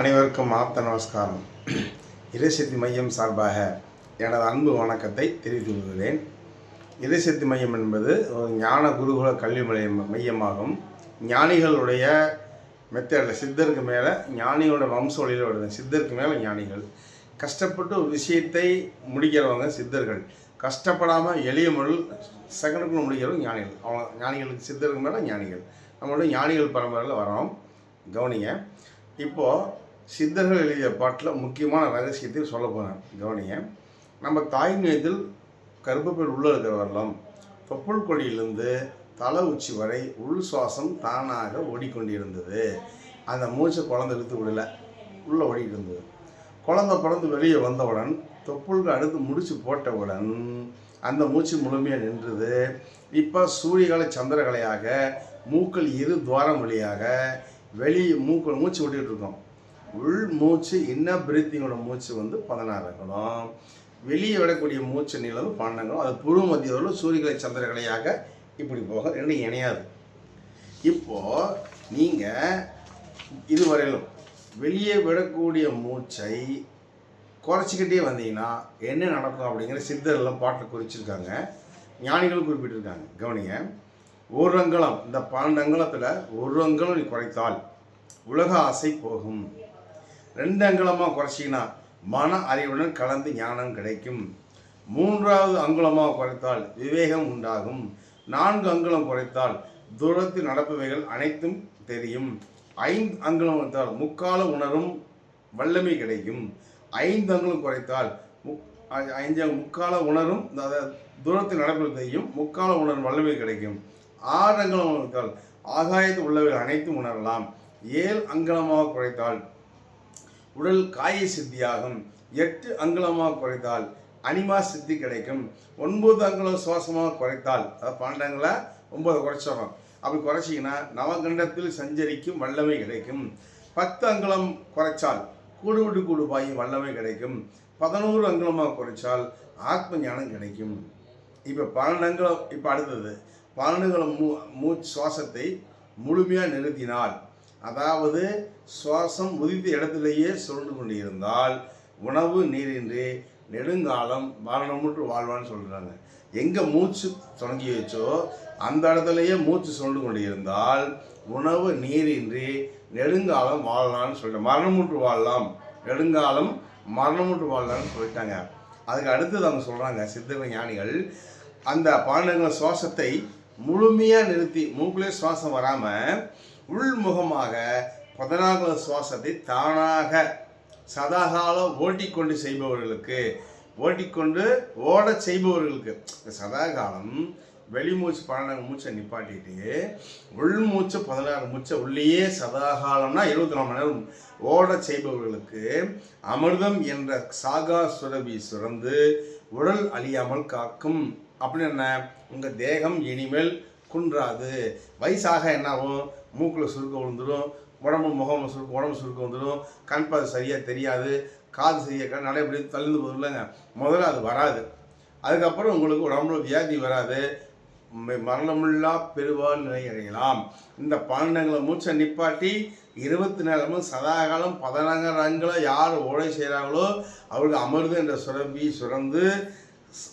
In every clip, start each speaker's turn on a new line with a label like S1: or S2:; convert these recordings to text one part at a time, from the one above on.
S1: அனைவருக்கும் ஆப்த நமஸ்காரம். இறைசக்தி மையம் சார்பாக எனது அன்பு வணக்கத்தை தெரிவித்துக் கொள்கிறேன் இறைசக்தி மையம் என்பது ஒரு ஞான குருகுல கல்வி மையம் மையமாகும். ஞானிகளுடைய மெத்தடில் சித்தருக்கு மேலே ஞானியோட வம்ச வழியில் வருது. சித்தருக்கு மேலே ஞானிகள். கஷ்டப்பட்டு ஒரு விஷயத்தை முடிக்கிறவங்க சித்தர்கள். கஷ்டப்படாமல் எளிய முறையில் செகண்டுக்குள்ள முடிக்கிறவங்க ஞானிகள். அவங்க ஞானிகளுக்கு சித்தருக்கு மேலே ஞானிகள். நம்மளோட ஞானிகள் பரம்பரையில் வரோம் கவனிங்க. இப்போது சித்தர்கள் எழுதிய பாட்டில் முக்கியமான ரகசியத்தையும் சொல்ல போகிறேன் கவனிங்க. நம்ம தாய் மீதில் கருப்பப்பேர் உள்ளே இருக்கிற வரலாம். தொப்புள் கொடியிலிருந்து தலை உச்சி வரை உள் சுவாசம் தானாக ஓடிக்கொண்டிருந்தது. அந்த மூச்சை குழந்தை இழுத்து விடல. உள்ளே ஓடிட்டு இருந்தது. குழந்தை பிறந்து வெளியே வந்தவுடன் தொப்புளுக்கு அடுத்து முடிச்சு போட்டவுடன் அந்த மூச்சு முழுமையாக நின்றுது. இப்போ சூரியகலை சந்திரகலையாக மூக்கள் இரு துவாரம் வழியாக வெளியே மூக்கள் மூச்சு விட்டுக்கிட்டு இருக்கோம். உள் மூச்சு இன்ன பிரீத்திங்கோட மூச்சு வந்து பதினாறு இருக்கணும் வெளியே விடக்கூடிய மூச்சு நீளம் வந்து பன்னெண்டு அது புரு மத்தியோட சூரியகலை சந்திரகலையாக இப்படி போக ரெண்டும் இணையாது. இப்போது நீங்கள் இதுவரையிலும் வெளியே விடக்கூடிய மூச்சை குறைச்சிக்கிட்டே வந்தீங்கன்னா என்ன நடக்கும் அப்படிங்கிற சித்தரெல்லாம் பாட்டில் குறிச்சிருக்காங்க. ஞானிகள் குறிப்பிட்டிருக்காங்க. கவனிங்க. ஒரு அங்கலம் இந்த பன்னெண்டு அங்கலத்தில் ஒரு அங்கலம் நீ குறைத்தால் உலக ஆசை போகும். ரெண்டு அங்குலமாக குறைச்சிங்கன்னா மன அறிவுடன் கலந்து ஞானம் கிடைக்கும். மூன்றாவது அங்குலமாக குறைத்தால் விவேகம் உண்டாகும். நான்கு அங்குலம் குறைத்தால் தூரத்தில் நடப்பவைகள் அனைத்தும் தெரியும். ஐந்து அங்குலம் குறைத்தால் முக்கால உணரும் வல்லமை கிடைக்கும். ஐந்து அங்குலம் குறைத்தால் முக் ஐந்து முக்கால உணரும் தூரத்தில் நடப்பது தெரியும் முக்கால உணரும் வல்லமை கிடைக்கும். ஆறு அங்குலம் குறைத்தால் ஆகாயத்தில் உள்ளவர்கள் அனைத்தும் உணரலாம். ஏழு அங்குலமாக குறைத்தால் உடல் காய சித்தியாகும். எட்டு அங்குலமாக குறைத்தால் அனிமா சித்தி கிடைக்கும். ஒன்பது அங்குலம் சுவாசமாக குறைத்தால் அதாவது பன்னெண்டுங்கள ஒன்பது குறைச்சிடணும் அப்படி குறைச்சிங்கன்னா நவகண்டத்தில் சஞ்சரிக்கும் வல்லமை கிடைக்கும். பத்து அங்குலம் குறைச்சால் கூடு விட்டு கூடு பாயும் வல்லமை கிடைக்கும். பதினோரு அங்குலமாக குறைச்சால் ஆத்ம ஞானம் கிடைக்கும். இப்போ பன்னெண்டு அங்குலம் இப்போ அடுத்தது பன்னெண்டு அங்குலம் மூ மூச்சு சுவாசத்தை முழுமையாக நிறுத்தினால் அதாவது சுவாசம் உதித்த இடத்திலேயே சுருண்டு கொண்டு இருந்தால் உணவு நீரின்றி நெடுங்காலம் மரணமுற்று வாழ்வான்னு சொல்கிறாங்க எங்கே மூச்சு தொடங்கி வச்சோ அந்த இடத்துலையே மூச்சு சுருண்டு கொண்டு இருந்தால் உணவு நீரின்றி நெடுங்காலம் வாழலாம்னு சொல்லிட்டு மரணமுற்று வாழலாம். நெடுங்காலம் மரணமுற்று வாழலாம்னு சொல்லிட்டாங்க. அதுக்கு அடுத்தது அவங்க சொல்கிறாங்க சித்தவை ஞானிகள் அந்த பாண்டங்கள் சுவாசத்தை முழுமையாக நிறுத்தி மூக்குலேயே சுவாசம் வராமல் உள்முகமாக பதினான்கு சுவாசத்தை தானாக சதாகாலம் ஓட்டிக்கொண்டு செய்பவர்களுக்கு ஓட்டிக்கொண்டு ஓடச் செய்பவர்களுக்கு. இந்த சதாகாலம் வெளிமூச்சு பன்னெண்டு மூச்சை நிப்பாட்டிட்டு உள் மூச்சு பதினாறு மூச்சை உள்ளேயே சதாகாலம்னா இருபத்தி நாலு மணி நேரம் ஓடச் செய்பவர்களுக்கு அமிர்தம் என்ற சாகா சுரபி சுரந்து உடல் அழியாமல் காக்கும். அப்படின்னு என்ன? உங்கள் தேகம் இனிமேல் குன்றாது. வயசாக என்னாகும்? மூக்கில் சுருக்கம் விழுந்துடும் உடம்பு முகம் சுருக்கு உடம்பு சுருக்கம் வந்துடும் கண் பார்வை சரியாக தெரியாது. காது சரியாக கண் நடை இப்படி இல்லைங்க. போதில்லைங்க முதல்ல அது வராது. அதுக்கப்புறம் உங்களுக்கு உடம்புல வியாதி வராது. ம- மரணமில்லா பெருவாள் நிலை அடையலாம். இந்த பன்னெண்டுங்களை மூச்சை நிப்பாட்டி இருபத்தி நேரமும் சதாகாலம் பதினாங்காரங்களை யார் ஓடை செய்கிறாங்களோ அவர்கள் அமர்ந்து என்ற சுரம்பி சுரந்து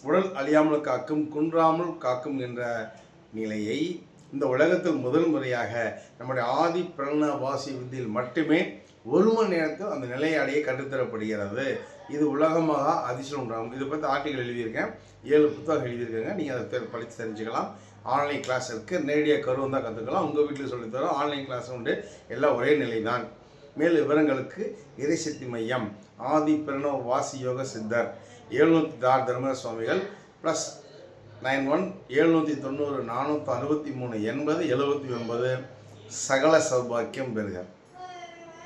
S1: உடல் அழியாமல் காக்கும் குன்றாமல் காக்கும் என்ற நிலையை இந்த உலகத்தில் முதல் முறையாக நம்முடைய ஆதி பிரணவாசி வித்தியில் மட்டுமே ஒரு மணி நேரத்தில் அந்த நிலையை அடைய கற்றுத்தரப்படுகிறது இது உலகமாக அதிசயம் உண்டாகும் இதை பற்றி ஆர்டிகள் எழுதியிருக்கேன். ஏழு புத்தகம் எழுதியிருக்கேங்க. நீங்கள் அதை தெ- படித்து தெரிஞ்சுக்கலாம். ஆன்லைன் கிளாஸ் இருக்குது நேரடியாக கருவம் தான் கற்றுக்கலாம் உங்கள் வீட்டில் சொல்லித்தரோம் ஆன்லைன் கிளாஸ் உண்டு. எல்லாம் ஒரே நிலை தான் மேல் விவரங்களுக்கு இறைசக்தி மையம். ஆதி பிரணவ வாசி யோக சித்தர். எழுநூற்றி தார் தர்ம சுவாமிகள் ப்ளஸ் நைன் ஒன் எழுநூற்றி தொண்ணூறு நானூற்றி அறுபத்தி மூணு எண்பது எழுபத்தி ஒன்பது சகல சௌபாக்கியம் பெறுக.